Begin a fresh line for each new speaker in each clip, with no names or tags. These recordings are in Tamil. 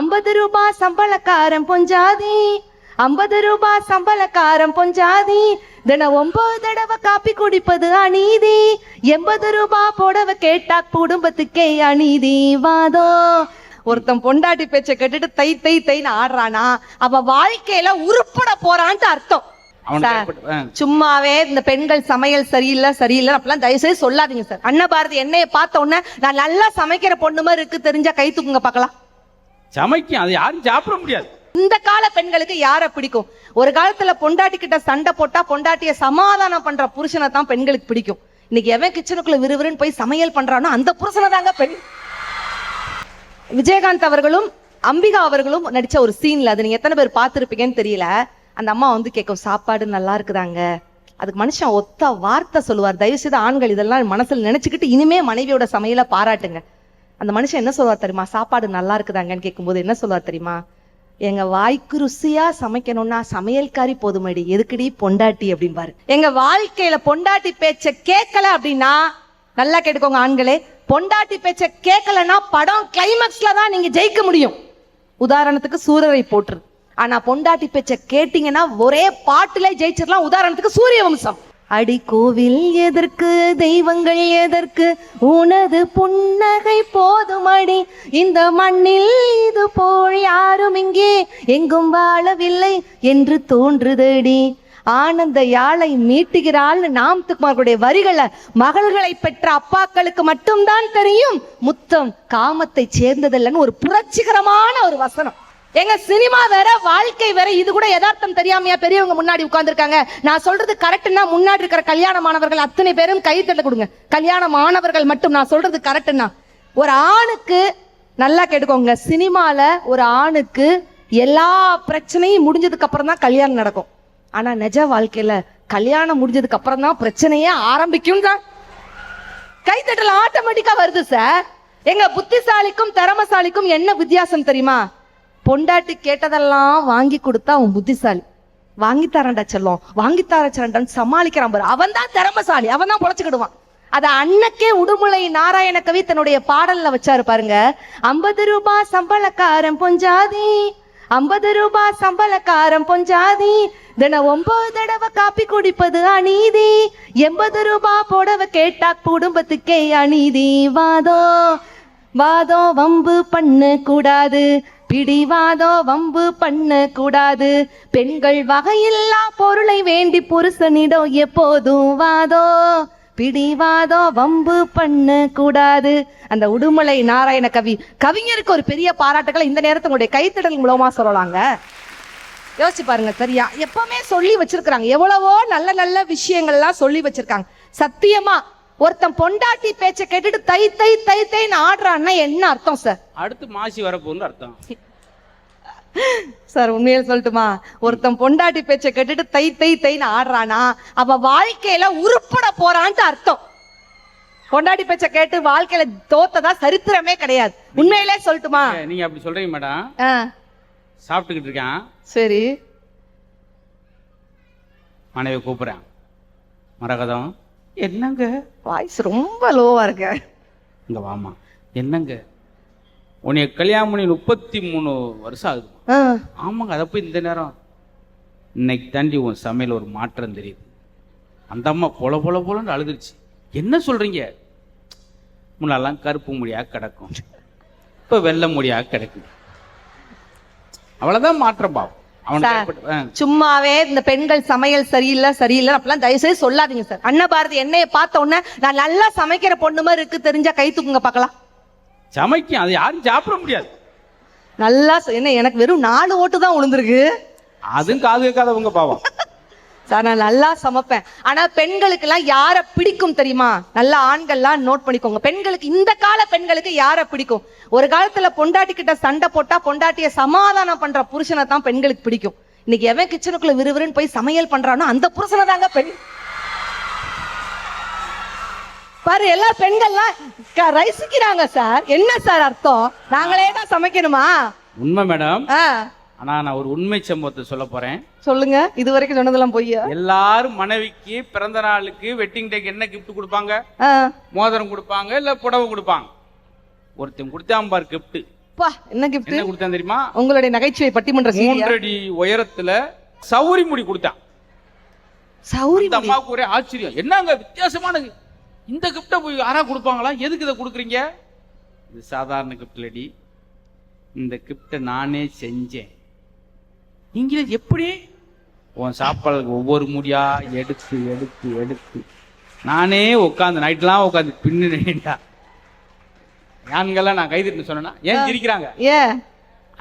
ஐம்பது ரூபாய் சம்பளக்காரம் பொஞ்சாதி ஐம்பது ரூபாய் சம்பளக்காரம் பொஞ்சாதி தினம் ஒன்பது தடவை காப்பி குடிப்பது அநீதி எண்பது ரூபாய் புடவ கேட்டா குடும்பத்துக்கே அநீதி வாதோ ஒருத்தன் பொண்டாட்டி பேச்சை கேட்டுட்டு தை தை தைன்னு ஆடுறானா அவன் வாழ்க்கையில உருப்பட போறான்ட்டு அர்த்தம் சும்மாவே இந்த பெண்கள் சமையல் சரியில்லை சரியில்லை அப்பெல்லாம் தயவு செய்து சொல்லாதீங்க சார் அண்ணபாரதி என்னைய பார்த்த உடனே நான் நல்லா சமைக்கிற பொண்ணு மாதிரி இருக்கு தெரிஞ்சா கை தூக்குங்க பார்க்கலாம்
சமைக்கும் அது யாரும் சாப்பிட முடியாது
இந்த கால பெண்களுக்கு யார பிடிக்கும் ஒரு காலத்துல பொண்டாட்டி கிட்ட சண்டை போட்டா பொண்டாட்டிய சமாதானம் பண்ற புருஷனை தான் பெண்களுக்கு பிடிக்கும் இன்னைக்கு எவன் கிச்சனுக்குள்ள விறுவிறுன்னு போய் சமையல் பண்றானோ அந்த புருஷனை தாங்க பெண் விஜயகாந்த் அவர்களும் அம்பிகா அவர்களும் நடிச்ச ஒரு சீன்ல அது நீங்க எத்தனை பேர் பார்த்துருப்பீங்கன்னு தெரியல அந்த அம்மா வந்து கேட்கும் சாப்பாடு நல்லா இருக்குதாங்க அதுக்கு மனுஷன் ஒத்த வார்த்தை சொல்லுவார் தயவு செய்து ஆண்கள் இதெல்லாம் மனசுல நினைச்சுக்கிட்டு இனிமே மனைவியோட சமையலை பாராட்டுங்க அந்த மனுஷன் என்ன சொல்லுவா தெரியுமா சாப்பாடு நல்லா இருக்குதாங்கன்னு கேட்கும்போது என்ன சொல்லுவா தெரியுமா எங்க வாய்க்கு ருசியா சமைக்கணும்னா சமையல்காரி போதுமடி எதுக்குடி பொண்டாட்டி அப்படின்பாரு எங்க வாழ்க்கையில பொண்டாட்டி பேச்ச கேட்கல அப்படின்னா நல்லா கேட்டுக்கோங்க ஆண்களே பொண்டாட்டி பேச்ச கேட்கலன்னா படம் கிளைமேக்ஸ்ல தான் நீங்க ஜெயிக்க முடியும் உதாரணத்துக்கு சூரரை போட்டுரு ஆனா பொண்டாட்டி பேச்ச கேட்டீங்கன்னா ஒரே பாட்டுல ஜெயிச்சிடலாம் உதாரணத்துக்கு சூரிய வம்சம் அடி கோவில் எதற்கு தெய்வங்கள் எதற்கு உனது புன்னகை போதும் அடி இந்த மண்ணில் இது போல் யாரும் இங்கே எங்கும் வாழவில்லை என்று தோன்றுதடி ஆனந்த யாழை மீட்டுகிறாள்னு நாமத்துக்குமார்களுடைய வரிகளை மகள்களை பெற்ற அப்பாக்களுக்கு மட்டும்தான் தெரியும் முத்தம் காமத்தை சேர்ந்ததில்லைன்னு ஒரு புரட்சிகரமான ஒரு வசனம் எங்க சினிமா வேற வாழ்க்கை வேற இது கூட யதார்த்தம் தெரியாமையா பெரியவங்க முன்னாடி உட்கார்ந்துருக்காங்க நான் சொல்றது கரெக்ட்னா முன்னாடி இருக்கிற கல்யாண மாணவர்கள் அத்தனை பேரும் கை தட்ட கொடுங்க மாணவர்கள் மட்டும் நான் சொல்றது கரெக்ட்னா ஒரு ஆணுக்கு நல்லா கேட்டுக்கோங்க சினிமால ஒரு ஆணுக்கு எல்லா பிரச்சனையும் முடிஞ்சதுக்கு அப்புறம் தான் கல்யாணம் நடக்கும் ஆனா நிஜ வாழ்க்கையில கல்யாணம் முடிஞ்சதுக்கு அப்புறம் தான் பிரச்சனையே ஆரம்பிக்கும் தான் தட்டல ஆட்டோமேட்டிக்கா வருது சார் எங்க புத்திசாலிக்கும் திறமசாலிக்கும் என்ன வித்தியாசம் தெரியுமா பொண்டாட்டி கேட்டதெல்லாம் வாங்கி கொடுத்தா அவன் புத்திசாலி வாங்கி தரண்டா செல்லம் வாங்கி தர செல்லண்டான்னு சமாளிக்கிறான் பாரு அவன் தான் திறமசாலி அவன் தான் பொழைச்சுக்கிடுவான் அதை அன்னக்கே உடுமுலை நாராயண கவி தன்னுடைய பாடல்ல வச்சாரு பாருங்க ஐம்பது ரூபாய் சம்பளக்காரன் பொஞ்சாதி ஐம்பது ரூபாய் சம்பளக்காரன் பொஞ்சாதி தின ஒன்பது தடவை காப்பி குடிப்பது அநீதி எண்பது ரூபாய் போடவ கேட்டா குடும்பத்துக்கே அநீதி வாதோ வாதோ வம்பு பண்ண கூடாது பிடிவாதோ வம்பு பண்ண கூடாது பெண்கள் வகையில்லா பொருளை வேண்டி புருஷனிடம் எப்போதும் வாதோ பிடிவாதோ வம்பு பண்ண கூடாது அந்த உடுமலை நாராயண கவி கவிஞருக்கு ஒரு பெரிய பாராட்டுகளை இந்த நேரத்தை உங்களுடைய கைத்தடல் மூலமா சொல்லலாங்க யோசிச்சு பாருங்க சரியா எப்பவுமே சொல்லி வச்சிருக்கிறாங்க எவ்வளவோ நல்ல நல்ல விஷயங்கள்லாம் சொல்லி வச்சிருக்காங்க சத்தியமா ஒருத்தன் பொண்டாட்டி பேச்ச கேட்டுட்டு தை தை தை தைன்னு ஆடுறான்னா என்ன அர்த்தம் சார்
அடுத்து மாசி வரப்போன்னு அர்த்தம்
சார் உண்மையில சொல்லட்டுமா ஒருத்தன் பொண்டாட்டி பேச்ச கேட்டுட்டு தை தை தைன்னு ஆடுறானா அவ வாழ்க்கையில உருப்பட போறான்ட்டு அர்த்தம் பொண்டாட்டி பேச்ச கேட்டு வாழ்க்கையில தோத்ததா சரித்திரமே கிடையாது உண்மையிலே சொல்லட்டுமா
நீங்க அப்படி சொல்றீங்க மேடம் சாப்பிட்டுக்கிட்டு இருக்கான் சரி மனைவி கூப்பிடுறேன் மரகதம் என்னங்க
வாய்ஸ் ரொம்ப லோவாக இருக்க
இந்த வாமா என்னங்க உன்னைய கல்யாணம் பண்ணி முப்பத்தி மூணு வருஷம் ஆகுது ஆமாங்க அதை போய் இந்த நேரம் இன்னைக்கு தாண்டி உன் சமையல் ஒரு மாற்றம் தெரியுது அந்த அம்மா பொல பொல பொலன்னு அழுதுருச்சு என்ன சொல்கிறீங்க முன்னெல்லாம் கருப்பு முடியாக கிடக்கும் இப்போ வெள்ளை முடியாக கிடக்கும் அவ்வளோதான் மாற்றம் பாவம்
சும்மாவே இந்த பெண்கள் சமையல் சரியில்லை சரியில்லை அப்பெல்லாம் தயவு செய்து சொல்லாதீங்க சார் அண்ணா பாரதி என்னைய பார்த்த உடனே நான் நல்லா சமைக்கிற பொண்ணு மாதிரி இருக்கு தெரிஞ்சா கை தூக்குங்க பார்க்கலாம்
சமைக்கும் அது யாரும் சாப்பிட முடியாது
நல்லா என்ன எனக்கு வெறும் நாலு ஓட்டு தான் விழுந்திருக்கு
அதுவும் காது கேட்காதவங்க பாவம்
சார் நான் நல்லா சமைப்பேன் ஆனா பெண்களுக்கு எல்லாம் யார பிடிக்கும் தெரியுமா நல்ல ஆண்கள்லாம் நோட் பண்ணிக்கோங்க பெண்களுக்கு இந்த கால பெண்களுக்கு யார பிடிக்கும் ஒரு காலத்துல பொண்டாட்டி கிட்ட சண்டை போட்டா பொண்டாட்டிய சமாதானம் பண்ற புருஷனை தான் பெண்களுக்கு பிடிக்கும் இன்னைக்கு எவன் கிச்சனுக்குள்ள விறுவிறுன்னு போய் சமையல் பண்றானோ அந்த புருஷனை தாங்க பெண் பாரு எல்லா பெண்கள்லாம் ரைசிக்கிறாங்க சார் என்ன சார் அர்த்தம் நாங்களே தான் சமைக்கணுமா
உண்மை மேடம் ஆனா நான் ஒரு உண்மை சம்பவத்தை சொல்ல போறேன்
சொல்லுங்க இது வரைக்கும் சொன்னதெல்லாம் பொய்யா
எல்லாரும் மனைவிக்கு பிறந்த நாளுக்கு வெட்டிங் டேக்கு என்ன கிஃப்ட் கொடுப்பாங்க மோதிரம் கொடுப்பாங்க இல்ல புடவை கொடுப்பாங்க ஒருத்தன் கொடுத்தான் பார் கிஃப்ட்
பா என்ன கிஃப்ட்
என்ன கொடுத்தான் தெரியுமா
உங்களுடைய நகைச்சுவை
பட்டிமன்ற மூன்றடி உயரத்துல சௌரி முடி கொடுத்தான் சௌரி அம்மாவுக்கு ஒரே ஆச்சரியம் என்னங்க வித்தியாசமானது இந்த கிஃப்டை போய் யாரா கொடுப்பாங்களா எதுக்கு இதை கொடுக்குறீங்க இது சாதாரண கிஃப்ட் இல்லடி இந்த கிஃப்டை நானே செஞ்சேன் இங்கே எப்படி உன் சாப்பாடு ஒவ்வொரு முடியா எடுத்து எடுத்து எடுத்து நானே உட்காந்து நைட்லாம் உட்காந்து பின்னு நின்றுட்டா யான்கெல்லாம் நான் கைதிட்டு சொன்னேன்னா ஏன் சிரிக்கிறாங்க ஏ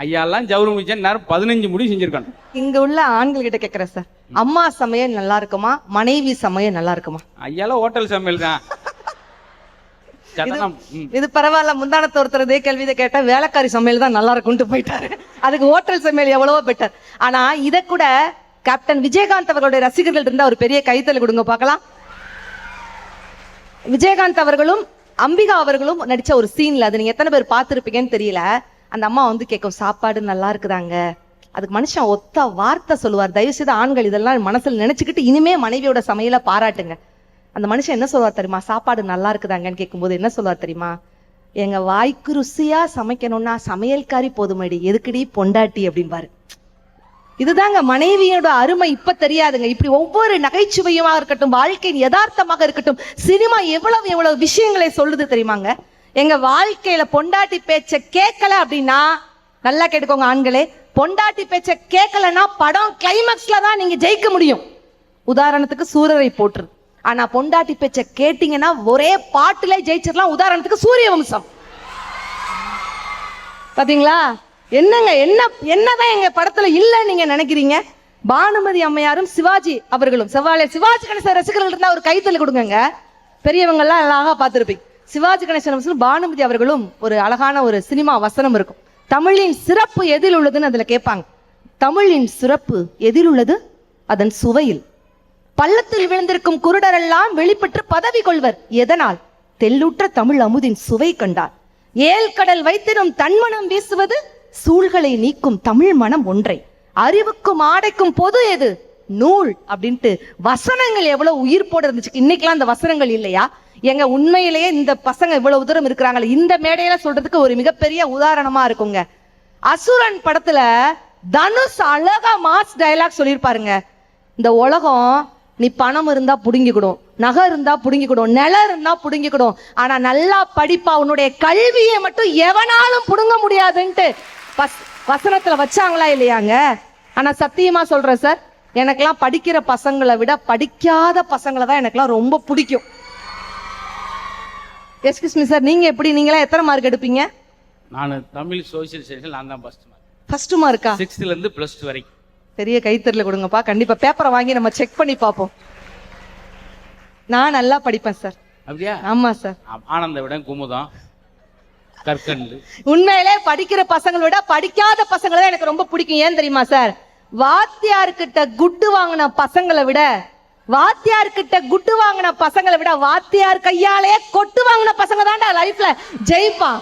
ஐயாலாம் ஜவுரி முடிச்சேன் நேரம் பதினஞ்சு முடி செஞ்சிருக்காங்க
இங்க உள்ள ஆண்கள் கிட்ட கேக்குறேன் சார் அம்மா சமையல் நல்லா இருக்குமா மனைவி சமையல் நல்லா இருக்குமா
ஐயால ஹோட்டல் சமையல் தான்
இது பரவாயில்ல முந்தானத்தை ஒருத்தரதே கேள்வி கேட்டா வேலைக்காரி சமையல் தான் நல்லா இருக்கும்ட்டு போயிட்டாரு அதுக்கு ஹோட்டல் சமையல் எவ்வளவோ பெட்டர் ஆனா இத கூட கேப்டன் விஜயகாந்த் அவர்களுடைய ரசிகர்கள் இருந்தா ஒரு பெரிய கைத்தல் கொடுங்க பார்க்கலாம் விஜயகாந்த் அவர்களும் அம்பிகா அவர்களும் நடிச்ச ஒரு சீன்ல அது நீங்க எத்தனை பேர் பார்த்துருப்பீங்கன்னு தெரியல அந்த அம்மா வந்து கேட்கும் சாப்பாடு நல்லா இருக்குதாங்க அதுக்கு மனுஷன் ஒத்த வார்த்தை சொல்லுவார் தயவு செய்து ஆண்கள் இதெல்லாம் மனசுல நினைச்சுக்கிட்டு இனிமே மனைவியோட சமையலை பாராட்டுங்க அந்த மனுஷன் என்ன சொல்லுவார் தெரியுமா சாப்பாடு நல்லா இருக்குதாங்கன்னு கேட்கும்போது என்ன சொல்லுவார் தெரியுமா எங்க வாய்க்கு ருசியா சமைக்கணும்னா சமையல்காரி போதுமடி எதுக்குடி பொண்டாட்டி அப்படின்பாரு இதுதாங்க மனைவியோட அருமை இப்ப தெரியாதுங்க இப்படி ஒவ்வொரு நகைச்சுவையுமா இருக்கட்டும் வாழ்க்கையின் யதார்த்தமாக இருக்கட்டும் சினிமா எவ்வளவு எவ்வளவு விஷயங்களை சொல்லுது தெரியுமாங்க எங்க வாழ்க்கையில பொண்டாட்டி பேச்ச கேட்கல அப்படின்னா நல்லா கேட்டுக்கோங்க ஆண்களே பொண்டாட்டி பேச்ச கேட்கலன்னா படம் கிளைமேக்ஸ்ல தான் நீங்க ஜெயிக்க முடியும் உதாரணத்துக்கு சூரரை போட்டுரு ஆனா பொண்டாட்டி பேச்ச கேட்டீங்கன்னா ஒரே பாட்டுல ஜெயிச்சிடலாம் உதாரணத்துக்கு சூரிய வம்சம் பாத்தீங்களா என்னங்க என்ன என்னதான் எங்க படத்துல இல்ல நீங்க நினைக்கிறீங்க பானுமதி அம்மையாரும் சிவாஜி அவர்களும் செவ்வாழை சிவாஜி கணேசன் ரசிகர்கள் இருந்தா ஒரு கைத்தல் கொடுங்க பெரியவங்க எல்லாம் அழகா பார்த்திருப்பீங்க சிவாஜி கணேசன் பானுமதி அவர்களும் ஒரு அழகான ஒரு சினிமா வசனம் இருக்கும் தமிழின் சிறப்பு எதில் உள்ளதுன்னு அதுல கேட்பாங்க தமிழின் சிறப்பு எதில் உள்ளது அதன் சுவையில் பள்ளத்தில் விழுந்திருக்கும் குருடரெல்லாம் வெளிப்பட்டு பதவி கொள்வர் எதனால் தெல்லுற்ற தமிழ் அமுதின் சுவை கண்டார் ஏல் கடல் வைத்திடும் தன்மனம் வீசுவது சூழ்களை நீக்கும் தமிழ் மனம் ஒன்றை அறிவுக்கும் ஆடைக்கும் பொது எது நூல் அப்படின்ட்டு வசனங்கள் எவ்வளவு உயிர் போட இருந்துச்சு இன்னைக்கெல்லாம் அந்த வசனங்கள் இல்லையா எங்க உண்மையிலேயே இந்த பசங்க இவ்வளவு தூரம் இருக்கிறாங்களே இந்த மேடையில சொல்றதுக்கு ஒரு மிகப்பெரிய உதாரணமா இருக்குங்க அசுரன் படத்துல தனுஷ் அழகா மாஸ் டைலாக் சொல்லியிருப்பாருங்க இந்த உலகம் நீ பணம் இருந்தா புடுங்கிக்கணும் நகை இருந்தா புடுங்கிக்கணும் நிலம் இருந்தா புடுங்கிக்கணும் ஆனா நல்லா படிப்பா உன்னுடைய கல்வியை மட்டும் எவனாலும் புடுங்க முடியாதுன்ட்டு வசனத்துல வச்சாங்களா இல்லையாங்க ஆனா சத்தியமா சொல்றேன் சார் எனக்கெல்லாம் படிக்கிற பசங்களை விட படிக்காத பசங்களை தான் எனக்கெல்லாம் ரொம்ப பிடிக்கும் எஸ்கியூஸ் மீ சார் நீங்க எப்படி நீங்களாம் எத்தனை மார்க் எடுப்பீங்க
நான் தமிழ் சோசியல் சயின்ஸில் நான் தான் ஃபர்ஸ்ட் மார்க் ஃபர்ஸ்ட் மார்க்கா சிக்ஸ்த்ல இருந்து பிளஸ் டூ வரைக்கும்
பெரிய கைத்தறில் கொடுங்கப்பா கண்டிப்பாக பேப்பரை வாங்கி நம்ம செக் பண்ணி பார்ப்போம் நான் நல்லா படிப்பேன் சார் அப்படியா ஆமாம் சார்
ஆனந்த விட குமுதம்
கற்கண்டு உண்மையிலே படிக்கிற பசங்களை விட படிக்காத பசங்களை தான் எனக்கு ரொம்ப பிடிக்கும் ஏன் தெரியுமா சார் கிட்ட குட்டு வாங்கின பசங்களை விட வாத்தியார் கிட்ட குட்டு வாங்கின பசங்களை விட வாத்தியார் கையாலே கொட்டு வாங்கின பசங்க தான்டா லைஃப்ல ஜெயிப்பான்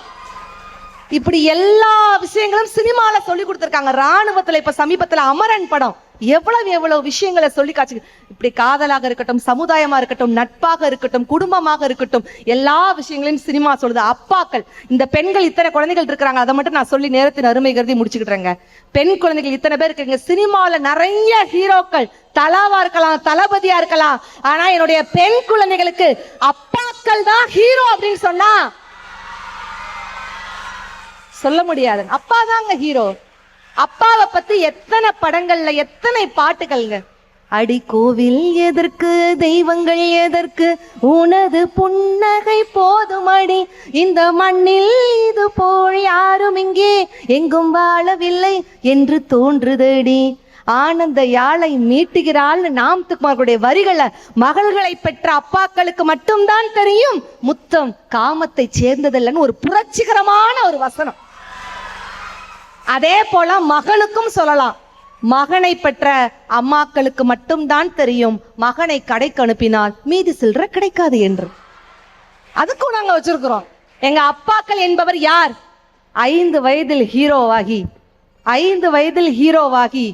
இப்படி எல்லா விஷயங்களும் சினிமால சொல்லி கொடுத்துருக்காங்க ராணுவத்துல இப்ப சமீபத்துல அமரன் படம் எவ்வளவு எவ்வளவு விஷயங்களை சொல்லி காட்சி இப்படி காதலாக இருக்கட்டும் சமுதாயமா இருக்கட்டும் நட்பாக இருக்கட்டும் குடும்பமாக இருக்கட்டும் எல்லா விஷயங்களையும் சினிமா சொல்லுது அப்பாக்கள் இந்த பெண்கள் இத்தனை குழந்தைகள் இருக்கிறாங்க அதை மட்டும் நான் சொல்லி நேரத்தின் அருமை கருதி முடிச்சுக்கிட்டுறேங்க பெண் குழந்தைகள் இத்தனை பேர் இருக்கிறீங்க சினிமால நிறைய ஹீரோக்கள் தலாவா இருக்கலாம் தளபதியா இருக்கலாம் ஆனா என்னுடைய பெண் குழந்தைகளுக்கு அப்பாக்கள் தான் ஹீரோ அப்படின்னு சொன்னா சொல்ல முடியாது அப்பா தாங்க ஹீரோ அப்பாவை பத்தி எத்தனை படங்கள்ல எத்தனை பாட்டுகள்ங்க அடி கோவில் எதற்கு தெய்வங்கள் எதற்கு உனது புன்னகை போதும் அடி இந்த மண்ணில் இது போல் யாரும் இங்கே எங்கும் வாழவில்லை என்று தோன்றுதடி ஆனந்த யாழை மீட்டுகிறாள்னு நாம் துக்குமாருடைய வரிகளை மகள்களை பெற்ற அப்பாக்களுக்கு மட்டும்தான் தெரியும் முத்தம் காமத்தை சேர்ந்ததில்லைன்னு ஒரு புரட்சிகரமான ஒரு வசனம் அதே போல மகனுக்கும் சொல்லலாம் மகனை பெற்ற அம்மாக்களுக்கு மட்டும்தான் தெரியும் மகனை கடைக்கு அனுப்பினால் மீதி சில்லற கிடைக்காது என்று அதுக்கும் நாங்க வச்சிருக்கிறோம் எங்க அப்பாக்கள் என்பவர் யார் ஐந்து வயதில் ஹீரோவாகி ஐந்து வயதில் ஹீரோவாகி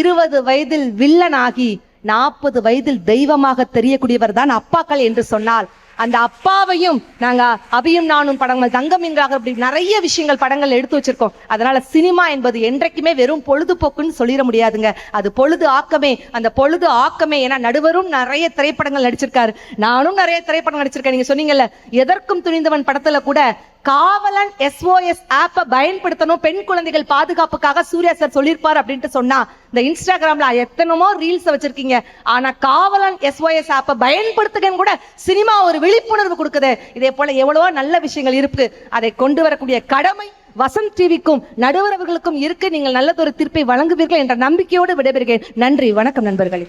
இருபது வயதில் வில்லனாகி நாற்பது வயதில் தெய்வமாக தெரியக்கூடியவர் தான் அப்பாக்கள் என்று சொன்னால் அந்த அப்பாவையும் நாங்க அபியும் நானும் படங்கள் தங்கம் என்கிறாக அப்படி நிறைய விஷயங்கள் படங்கள் எடுத்து வச்சிருக்கோம் அதனால சினிமா என்பது என்றைக்குமே வெறும் பொழுதுபோக்குன்னு சொல்லிட முடியாதுங்க அது பொழுது ஆக்கமே அந்த பொழுது ஆக்கமே ஏன்னா நடுவரும் நிறைய திரைப்படங்கள் நடிச்சிருக்காரு நானும் நிறைய திரைப்படம் நடிச்சிருக்கேன் நீங்க சொன்னீங்கல்ல எதற்கும் துணிந்தவன் படத்துல கூட காவலன் எஸ்ஓஎஸ் ஆப்பை பயன்படுத்தணும் பெண் குழந்தைகள் பாதுகாப்புக்காக சூர்யா சார் சொல்லியிருப்பார் அப்படின்ட்டு சொன்னா இந்த இன்ஸ்டாகிராம்ல எத்தனமோ ரீல்ஸ் வச்சிருக்கீங்க ஆனா காவலன் எஸ்ஓஎஸ் ஆப்பை பயன்படுத்துகன்னு கூட சினிமா ஒரு விழிப்புணர்வு கொடுக்குது இதே போல எவ்வளவோ நல்ல விஷயங்கள் இருக்கு அதை கொண்டு வரக்கூடிய கடமை வசந்த் டிவிக்கும் நடுவரவுகளுக்கும் இருக்கு நீங்கள் நல்லதொரு தீர்ப்பை வழங்குவீர்கள் என்ற நம்பிக்கையோடு விடைபெறுகிறேன் நன்றி வணக்கம் நண்பர்களே